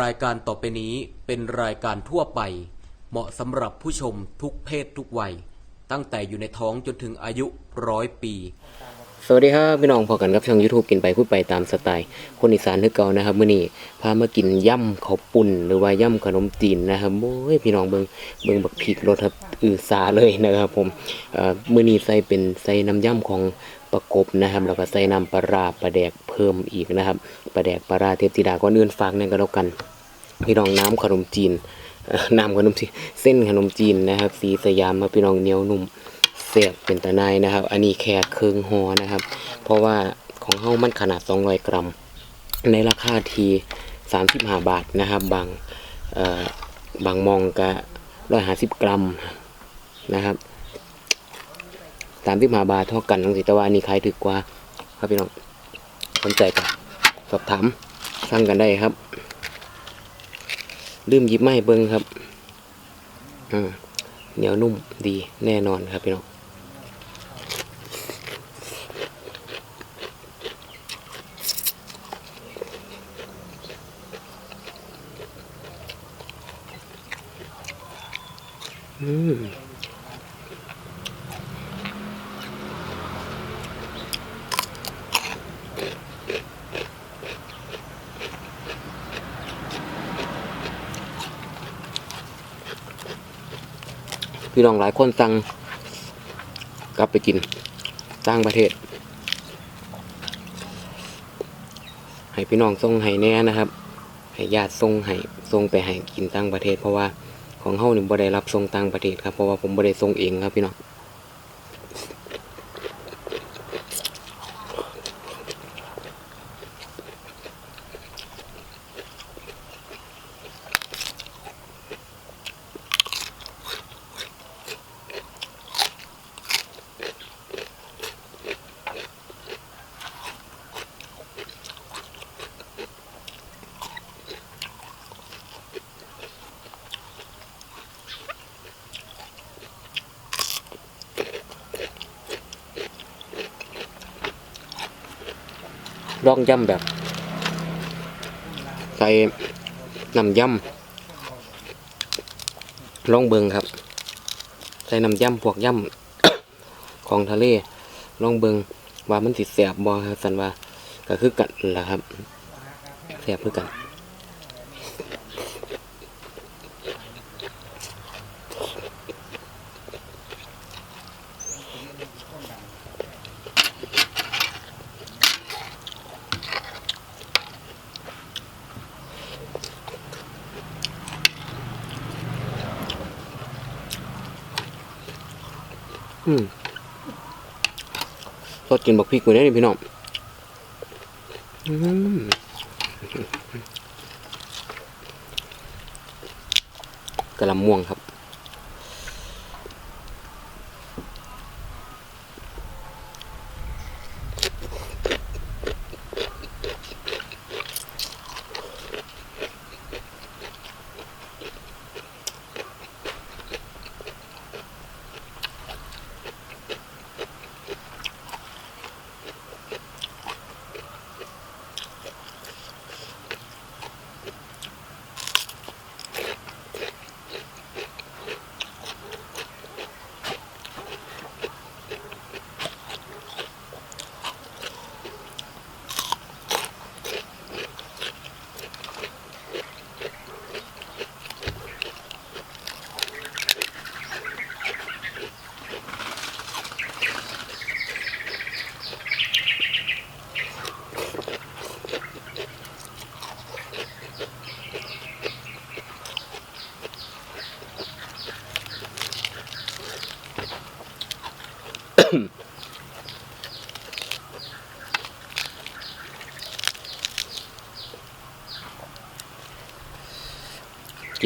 รายการต่อไปนี้เป็นรายการทั่วไป เหมาะสำหรับผู้ชมทุกเพศทุกวัย ตั้งแต่อยู่ในท้องจนถึงอายุร้อยปี สวัสดีครับพี่น้องพอกันกับช่อง YouTube กินไปพูดไปตามสไตล์ คนอีสานคือเก่านะครับมื้อนี้พามากินย่ำข้าวปุ่นหรือว่าย่ำขนมจีนนะครับโอ้ยพี่น้องเบิงเบิงบักพริกรสครับอือสาเลยนะครับผมเอ่อมื้อนี้ใส่เป็นใส่น้ำย่ำของประกบนะครับแล้วก็ใส่น้ำปลาร้าปลาแดกเพิ่มอีกนะครับปลาแดกปลาร้าเทพธิดาก่อนอื่นฝากเนี่ยก็แล้วกัน พี่น้องน้ำขนมจีนน้ำขนมจีนเส้นขนมจีนนะครับ สีสยามมาพี่น้องเหนียวนุ่ม สียบเป็นตะนายนะครับ อันนี้แค่เครื่องหอนะครับ เพราะว่าของเฮ้ามันขนาด 200 กรัม ในราคาที35 บาทนะครับ บางบางมองก็150กรัมนะครับ35บาทเท่ากันทั้งสิตว่าอันนี้ขายถึกกว่า ครับพี่น้องสนใจก็สอบถามสั่งกันได้ครับ ลืมยิบไม้เบิ้งครับอืมเหนียวนุ่มดีแน่นอนครับพี่น้อง พี่น้องหลายคนสั่งกลับไปกินต่างประเทศ ให้พี่น้องส่งให้แน่นะครับ ให้ญาติส่งให้ส่งไปให้กินต่างประเทศเพราะว่า ของเฮานี่บ่ได้รับส่งต่างประเทศครับเพราะว่าผมบ่ได้ส่งเองครับพี่น้อง ร่องย่ำแบบ ใส่น้ำย่ำร่องเบิงครับ ใส่น้ำย่ำพวกย่ำของทะเลร่องเบิงว่ามันสิแสบบอสันว่าก็คือกันล่ะครับแสบคือกัน อืมสดกินบักพริกกูได้นี่พี่น้องอืมกระลำม่วงครับ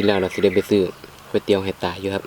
กินแล้วเราสิได้ไปซื้อก๋วยเตี๋ยวเห็ดตาอยู่ครับ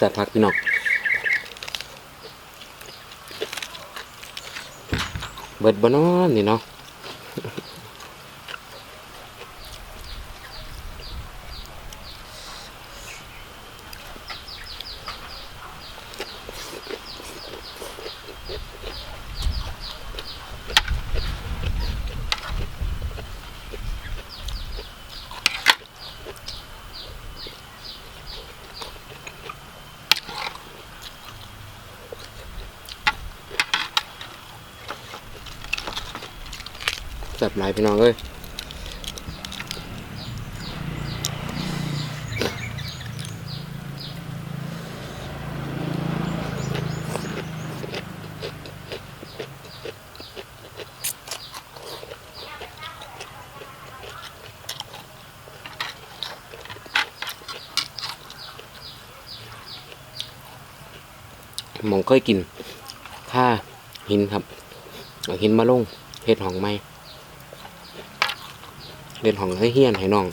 สัตว์พักพี่น้องเบิดบานอนนี่เนาะ บหลายพี่น้องเอ้ยมองเคยกินค่าหินครับเอาหินมาลงเฮ็ดหองไม้ เฮ็ดห้องเฮียนให้น้อง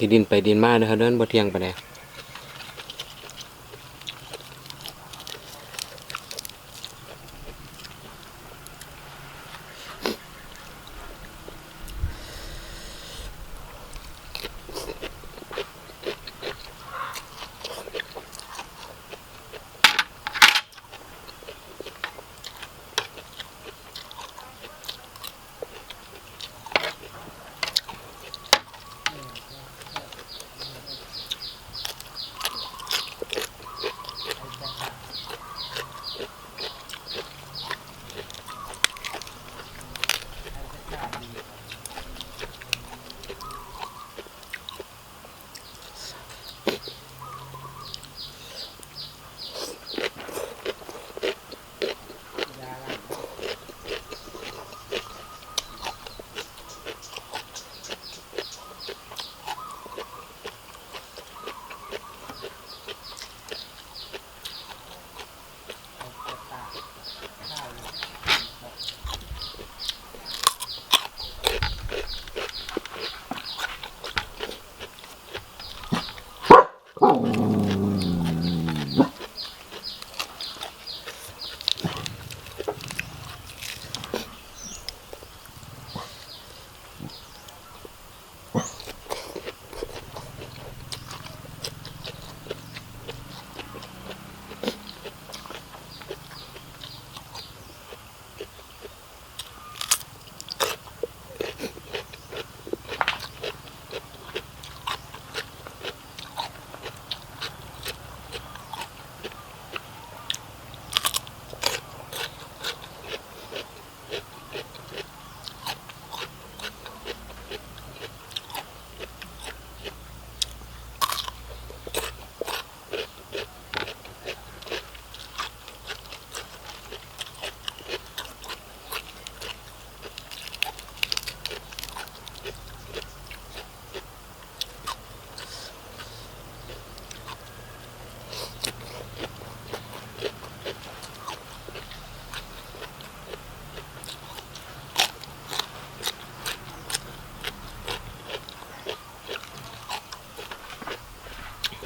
สิดินไปดินมาเด้อครับเดินบ่เที่ยงไปไหน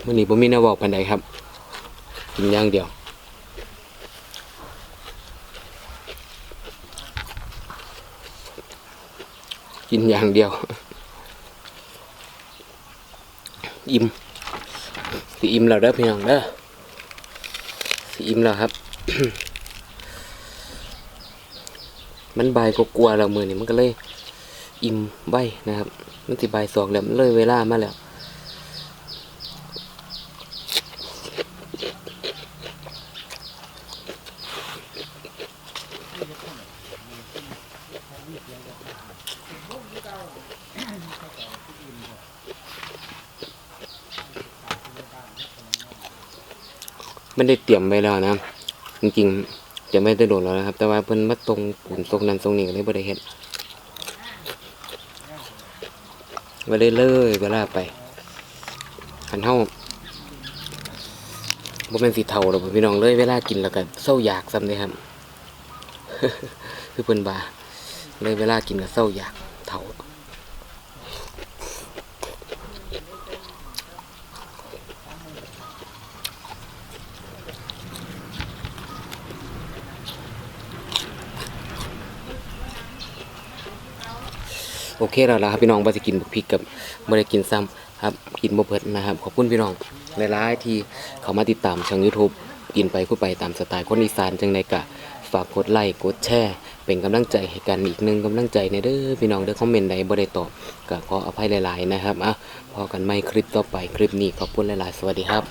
มื้อนี้บ่มีแนวเว้าปานใดครับ กินย่างเดียว กินอย่างเดียว อิ่มสิอิ่มแล้วเด้อพี่น้องเด้อสิอิ่มแล้วครับ มันใบก็กลัวๆแล้วมือนี่มันก็เลย อิ่มใบนะครับ มันสิบ่ายสองแล้วมันเลยเวลามาแล้ว ไม่ได้เตรียมไว้แล้วนะ จริงๆจะไม่ได้โดดแล้วนะครับ แต่ว่าเพิ่นมาตรงปุ่นตรงนั้นตรงนี้ก็เลยบ่ได้เฮ็ดบ่ได้เลยเวลาไปคันเฮาบ่แม่นสิเฒ่าดอกพี่น้องเลยเวลากินแล้วก็เศร้าอยากซ้ำเด้ครับ คือเพิ่นว่า เลยเวลากินก็เศร้าอยากเฒ่าโอเคแล้วล่ะครับพี่น้องบ่สิกินบักพริกกับบ่ได้กินซ้ำครับกินบ่เบิดนะครับขอบคุณพี่น้องหลายๆที่เขามาติดตามช่อง YouTube กินไปคุยไปตามสไตล์คนอีสานจังไดก็ฝากกดไลค์กดแชร์ เป็นกำลังใจให้กันอีกหนึ่งกำลังใจในเด้อพี่น้องเด้อคอมเมนต์ใดบ่ได้ตอบก็ขออภัยหลาย ๆ นะครับอะพอกันไม่คลิปต่อไปคลิปนี้ขอบคุณหลาย ๆ สวัสดีครับ